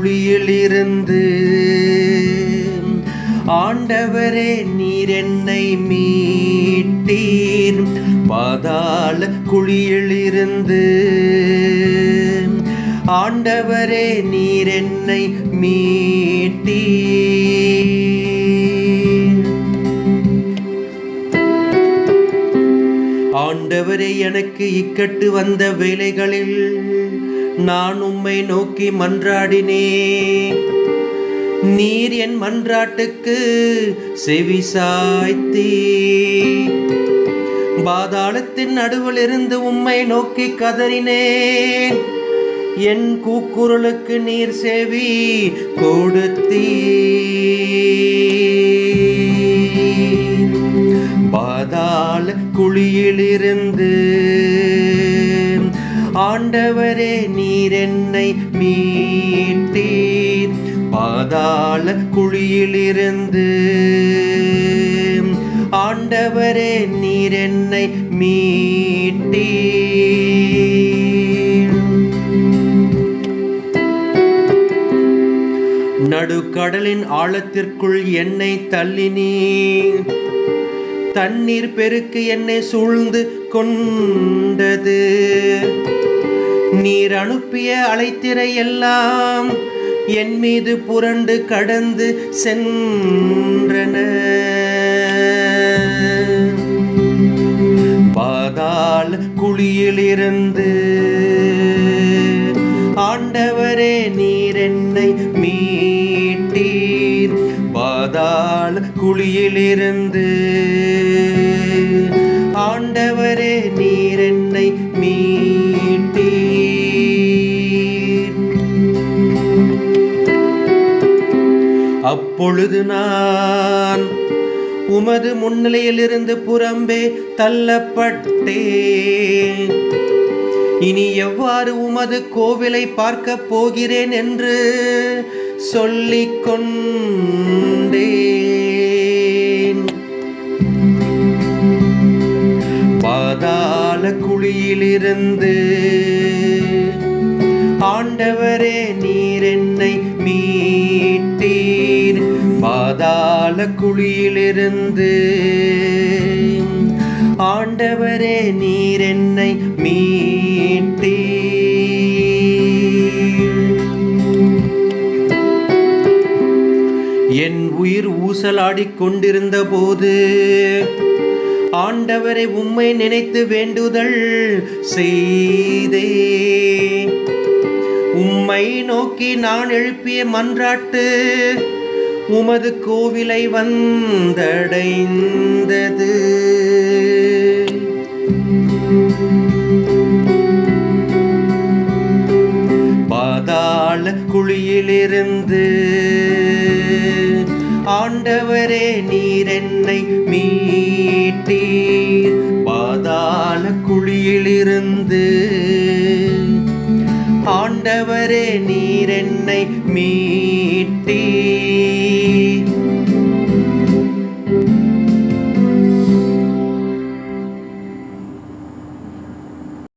குழியிலிருந்து. ஆண்டவரே நீர் என்னை மீட்டீர். பாதாள குழியிலிருந்து. ஆண்டவரே நீர் என்னை மீட்டீர். ஆண்டவரே எனக்கு இக்கட்டு வந்த வேலைகளில் நான் உம்மை நோக்கி மன்றாடினேன் நீர் என் மன்றாட்டுக்கு செவி சாய்த்தீ. பாதாளத்தின் நடுவில் இருந்து உம்மை நோக்கி கதறினேன். என் கூக்குரலுக்கு நீர் செவி கொடுத்தீ பாதாள குழியிலிருந்து ஆண்டவரே நீர் என்னை மீட்டீர். பாதாள குழியிலிருந்து ஆண்டவரே நீர் என்னை மீட்டீர். நடுக்கடலின் ஆழத்திற்குள் என்னை தள்ளினீர். தண்ணீர் பெருக்கு என்னை சூழ்ந்து கொண்டது. நீர் அனுப்பிய அலைத்திரை எல்லாம் என் மீது புரண்டு கடந்து சென்றன. பாதாள் குழியிலிருந்து ஆண்டவரே நீர் என்னை மீட்டீர். பாதாள் குழியிலிருந்து ஆண்டவரே நீர் என்னை மீ அப்பொழுது நான் உமது முன்னிலையிலிருந்து புறம்பே தள்ளப்பட்டேன். இனி எவ்வாறு உமது கோவிலை பார்க்க போகிறேன் என்று சொல்லிக் கொண்டேன் பாதாள குழியிலிருந்து ஆண்டவரே நீ பாதாள குழியிலிருந்து ஆண்டவரே நீர் என்னை மீட்டீர். என் உயிர் ஊசலாடிக் கொண்டிருந்த போது ஆண்டவரை உம்மை நினைத்து வேண்டுதல் செய்தே உம்மை நோக்கி நான் எழுப்பிய மன்றாட்டு உமது கோவிலை வந்தடைந்தது. பாதாள குழியிலிருந்து ஆண்டவரே நீர் என்னை மீட்டீர். பாதாள குழியிலிருந்து ஆண்டவரே நீர் என்னை மீட்டீர்.